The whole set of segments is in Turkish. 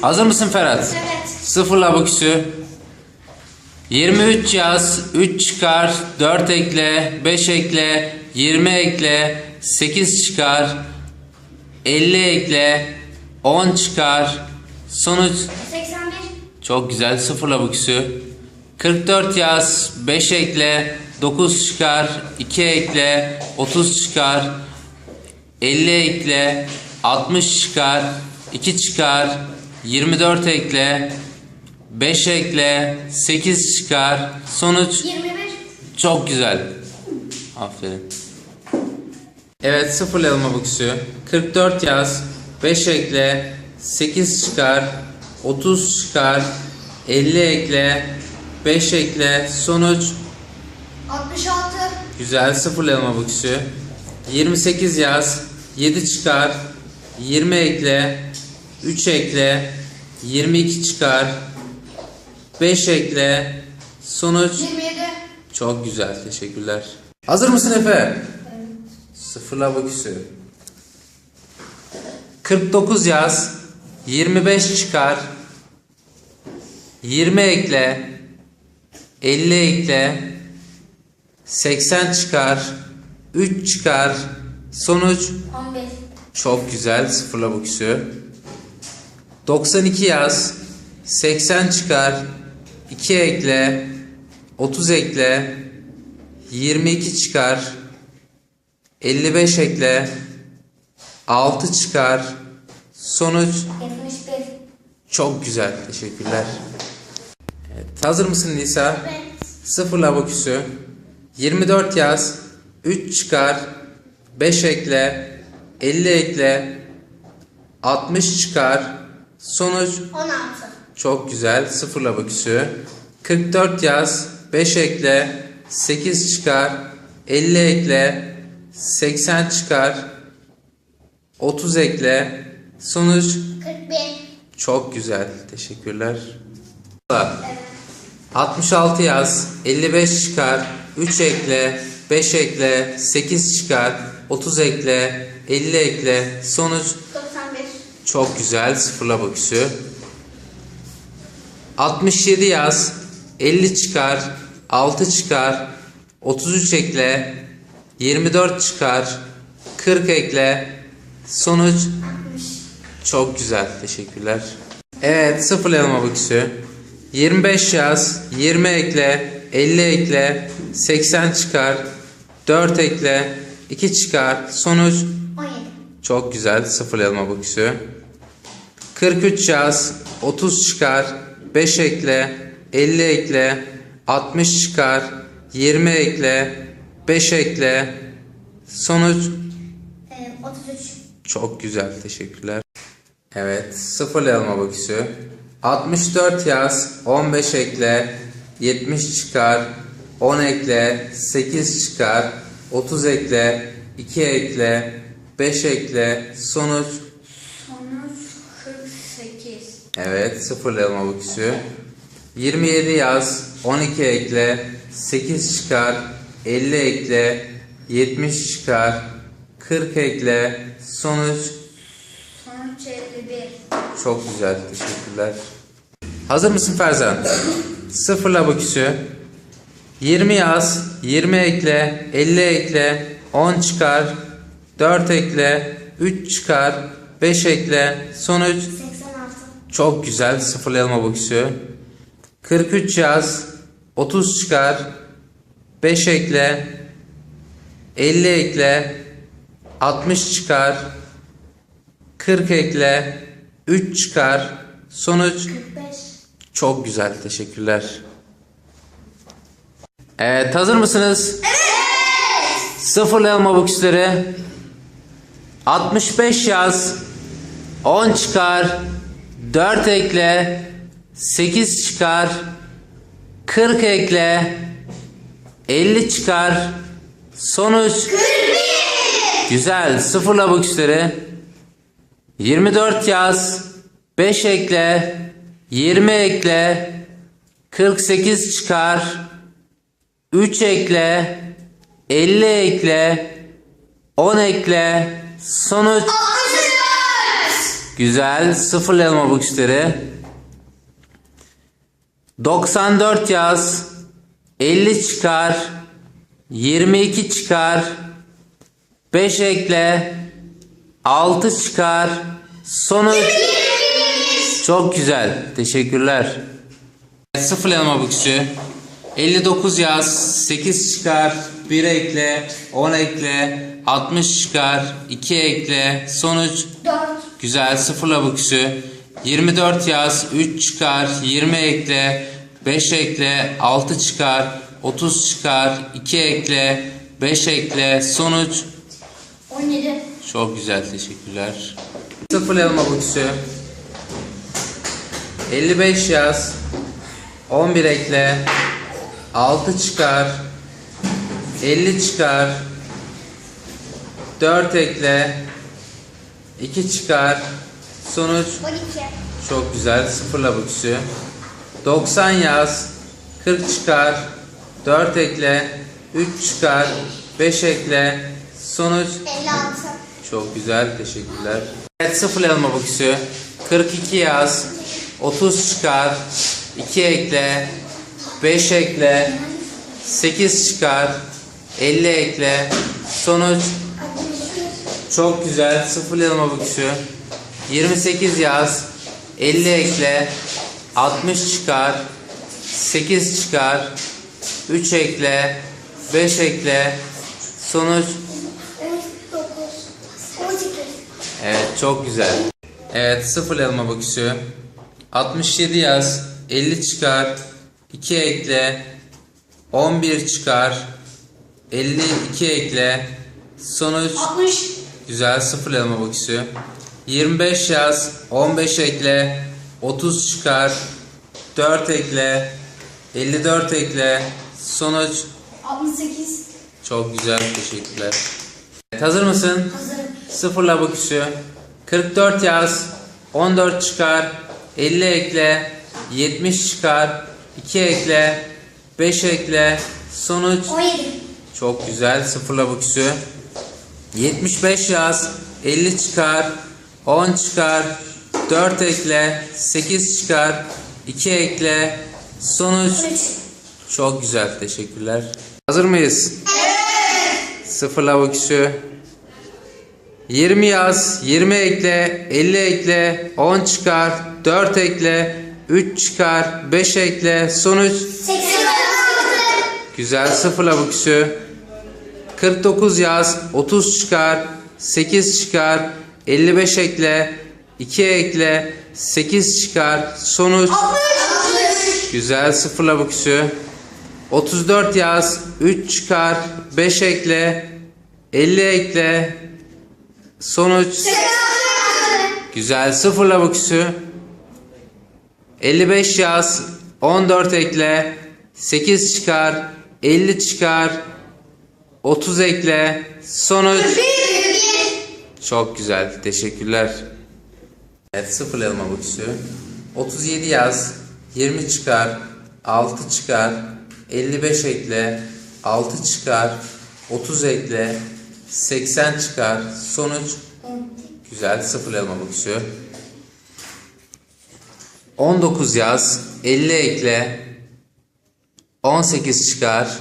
Hazır mısın Ferhat? Evet. Sıfırla baküsü. 23 yaz, 3 çıkar, 4 ekle, 5 ekle, 20 ekle, 8 çıkar, 50 ekle, 10 çıkar. Sonuç 81. çok güzel sıfırla baküsü. 44 yaz, 5 ekle, 9 çıkar, 2 ekle, 30 çıkar, 50 ekle, 60 çıkar, 2 çıkar, 24 ekle, 5 ekle, 8 çıkar. Sonuç 21. çok güzel. Aferin. Evet sıfırlayalım abuküsü. 44 yaz, 5 ekle, 8 çıkar, 30 çıkar, 50 ekle, 5 ekle. Sonuç 66. Güzel sıfırlayalım abuküsü. 28 yaz. 7 çıkar. 20 ekle. 3 ekle. 22 çıkar. 5 ekle. Sonuç 27. çok güzel. Teşekkürler. Hazır mısın Efe? Sıfırla abuküsü. 49 yaz. 25 çıkar. 20 ekle. 50 ekle. 80 çıkar. 3 çıkar. Sonuç 11. çok güzel. Sıfırla bu küsü. 92 yaz. 80 çıkar. 2 ekle. 30 ekle. 22 çıkar. 55 ekle. 6 çıkar. Sonuç 71. çok güzel. Teşekkürler. Evet, hazır mısın Nisa? Evet. Sıfırla abaküsü. 24 yaz. 3 çıkar. 5 ekle. 50 ekle. 60 çıkar. Sonuç 16. çok güzel. Sıfırla abaküsü. 44 yaz. 5 ekle. 8 çıkar. 50 ekle. 80 çıkar. 30 ekle. Sonuç 41. çok güzel. Teşekkürler. 66 yaz, 55 çıkar, 3 ekle, 5 ekle, 8 çıkar, 30 ekle, 50 ekle. Sonuç 91. çok güzel. Sıfırla baküsü. 67 yaz, 50 çıkar, 6 çıkar, 33 ekle, 24 çıkar, 40 ekle. Sonuç 60. çok güzel. Teşekkürler. Evet sıfırlayalım abaküsü. 25 yaz, 20 ekle, 50 ekle, 80 çıkar, 4 ekle, 2 çıkar. Sonuç 17. çok güzel. Sıfırlayalım abaküsü. 43 yaz, 30 çıkar, 5 ekle, 50 ekle, 60 çıkar, 20 ekle, 5 ekle. Sonuç Ee, 33. çok güzel. Teşekkürler. Evet. Sıfırlayalım abaküsü. 64 yaz. 15 ekle. 70 çıkar. 10 ekle. 8 çıkar. 30 ekle. 2 ekle. 5 ekle. Sonuç. Sonuç 48. Evet. Sıfırlayalım abaküsü. 27 yaz. 12 ekle. 8 çıkar. 50 ekle. 70 çıkar. 40 ekle. Sonuç. Sonuç 51. Çok güzel. Teşekkürler. Hazır mısın Ferzan? Sıfırla baküsü. 20 yaz, 20 ekle, 50 ekle, 10 çıkar, 4 ekle, 3 çıkar, 5 ekle. Sonuç 86. çok güzel. Sıfırlayalım abaküsü. 43 yaz, 30 çıkar, 5 ekle, 50 ekle, 60 çıkar, 40 ekle, 3 çıkar. Sonuç 45. çok güzel. Teşekkürler. Evet hazır mısınız? Evet. Sıfırlayalım abuküsleri. 65 yaz. 10 çıkar. 4 ekle. 8 çıkar. 40 ekle. 50 çıkar. Sonuç 41. Güzel. Sıfırla abuküsleri. 24 yaz. 5 ekle. 20 ekle. 48 çıkar. 3 ekle. 50 ekle. 10 ekle. Sonuç Güzel. Sıfırlayalım bu güçleri. 94 yaz. 50 çıkar. 22 çıkar. 5 ekle. 6 çıkar. Sonuç. Çok güzel. Teşekkürler. Sıfırlayalım bu güçü. 59 yaz. 8 çıkar. 1 ekle. 10 ekle. 60 çıkar. 2 ekle. Sonuç. 4. Güzel sıfırla bu küsü. 24 yaz 3 çıkar 20 ekle 5 ekle 6 çıkar 30 çıkar 2 ekle 5 ekle sonuç 17. çok güzel teşekkürler. Sıfırlayalım bu küsü. 55 yaz 11 ekle 6 çıkar 50 çıkar 4 ekle 2 çıkar sonuç 12. çok güzel. Sıfırla bu küsü. 90 yaz. 40 çıkar. 4 ekle. 3 çıkar. 5 ekle. Sonuç 56. çok güzel. Teşekkürler. Evet sıfırlayalım bu küsü. 42 yaz. 30 çıkar. 2 ekle. 5 ekle. 8 çıkar. 50 ekle. Sonuç çok güzel. Sıfırlayalım bu küsü. 28 yaz. 50 ekle. 60 çıkar. 8 çıkar. 3 ekle. 5 ekle. Sonuç 19. 18. Evet çok güzel. Evet sıfırlayalım bu küsü. 67 yaz. 50 çıkar. 2 ekle. 11 çıkar. 52 ekle. Sonuç 60. Güzel sıfırlayalım bu küsü. 25 yaz, 15 ekle, 30 çıkar, 4 ekle, 54 ekle, sonuç 68. çok güzel teşekkürler. Evet, hazır mısın? Hazırım. Sıfırla küsü. 44 yaz, 14 çıkar, 50 ekle, 70 çıkar, 2 ekle, 5 ekle, sonuç 17. çok güzel. Sıfırla bu küsü. 75 yaz. 50 çıkar. 10 çıkar. 4 ekle. 8 çıkar. 2 ekle. Sonuç 13. çok güzel. Teşekkürler. Hazır mıyız? Evet. Sıfırla bu küsü. 20 yaz. 20 ekle. 50 ekle. 10 çıkar. 4 ekle. 3 çıkar. 5 ekle. Sonuç 86. Güzel sıfırla bu küsü. 49 yaz, 30 çıkar, 8 çıkar, 55 ekle, 2 ekle, 8 çıkar, sonuç. Güzel sıfırla bu küsü. 34 yaz, 3 çıkar, 5 ekle, 50 ekle, sonuç. Güzel sıfırla bu küsü. 55 yaz, 14 ekle, 8 çıkar, 50 çıkar, 30 ekle, sonuç. Çok güzel, teşekkürler. Evet, sıfırlayalım bu küsü. 37 yaz, 20 çıkar, 6 çıkar, 55 ekle, 6 çıkar, 30 ekle, 80 çıkar, sonuç. Güzel, sıfırlayalım bu küsü. 19 yaz, 50 ekle, 18 çıkar,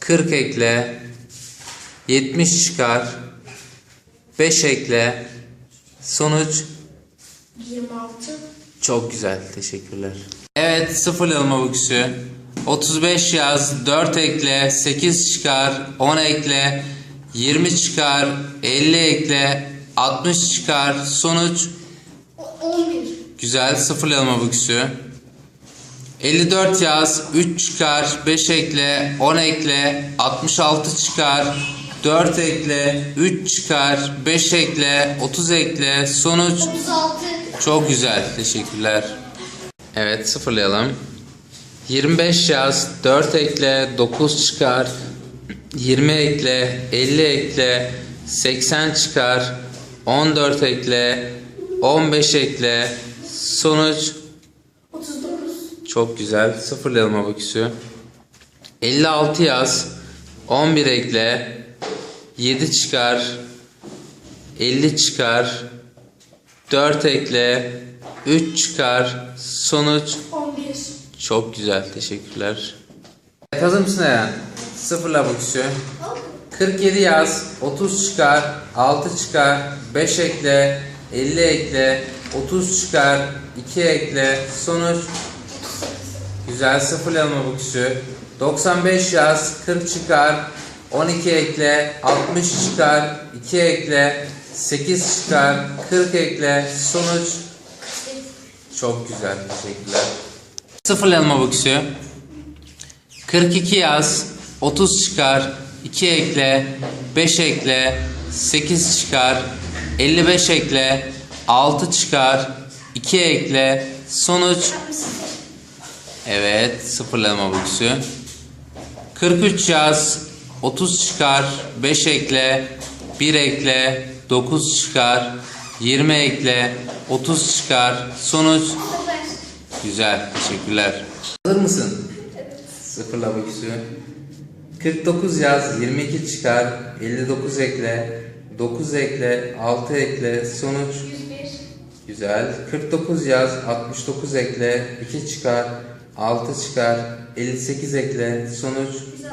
40 ekle, 70 çıkar, 5 ekle, sonuç 26. çok güzel, teşekkürler. Evet, sıfırlayalım bu küsü. 35 yaz, 4 ekle, 8 çıkar, 10 ekle, 20 çıkar, 50 ekle, 60 çıkar, sonuç 11. Güzel sıfırlayalım bu küsü. 54 yaz 3 çıkar 5 ekle 10 ekle 66 çıkar 4 ekle 3 çıkar 5 ekle 30 ekle sonuç 36. çok güzel teşekkürler. Evet sıfırlayalım. 25 yaz 4 ekle 9 çıkar 20 ekle 50 ekle 80 çıkar 14 ekle 15 ekle sonuç? 39. çok güzel. Sıfırlayalım abaküsü 56 yaz. 11 ekle. 7 çıkar. 50 çıkar. 4 ekle. 3 çıkar. Sonuç? 11. çok güzel. Teşekkürler. Evet, hazır mısın Eren? Sıfırla bakışı. 47 yaz. 30 çıkar. 6 çıkar. 5 ekle. 50 ekle 30 çıkar 2 ekle sonuç. Güzel sıfırlama bakışı 95 yaz 40 çıkar 12 ekle 60 çıkar 2 ekle 8 çıkar 40 ekle sonuç. Çok güzel teşekkürler. Sıfırlama bakışı 42 yaz 30 çıkar 2 ekle 5 ekle 8 çıkar 55 ekle 6 çıkar 2 ekle sonuç 68. Evet sıfırlama bakışı 43 yaz 30 çıkar 5 ekle 1 ekle 9 çıkar 20 ekle 30 çıkar sonuç 0. Güzel, teşekkürler. Hazır mısın? Sıfırla bakışı. 49 yaz, 22 çıkar, 59 ekle, 9 ekle, 6 ekle, sonuç 101. güzel. 49 yaz, 69 ekle, 2 çıkar, 6 çıkar, 58 ekle, sonuç 168.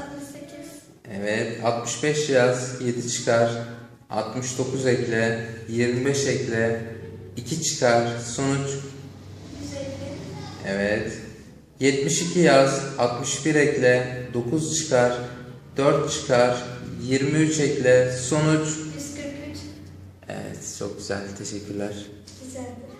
evet. 65 yaz, 7 çıkar, 69 ekle, 25 ekle, 2 çıkar, sonuç 150. Evet. 72 yaz, 61 ekle, 9 çıkar, 4 çıkar, 23 ekle, sonuç. 143. Evet, çok güzel. Teşekkürler. He said,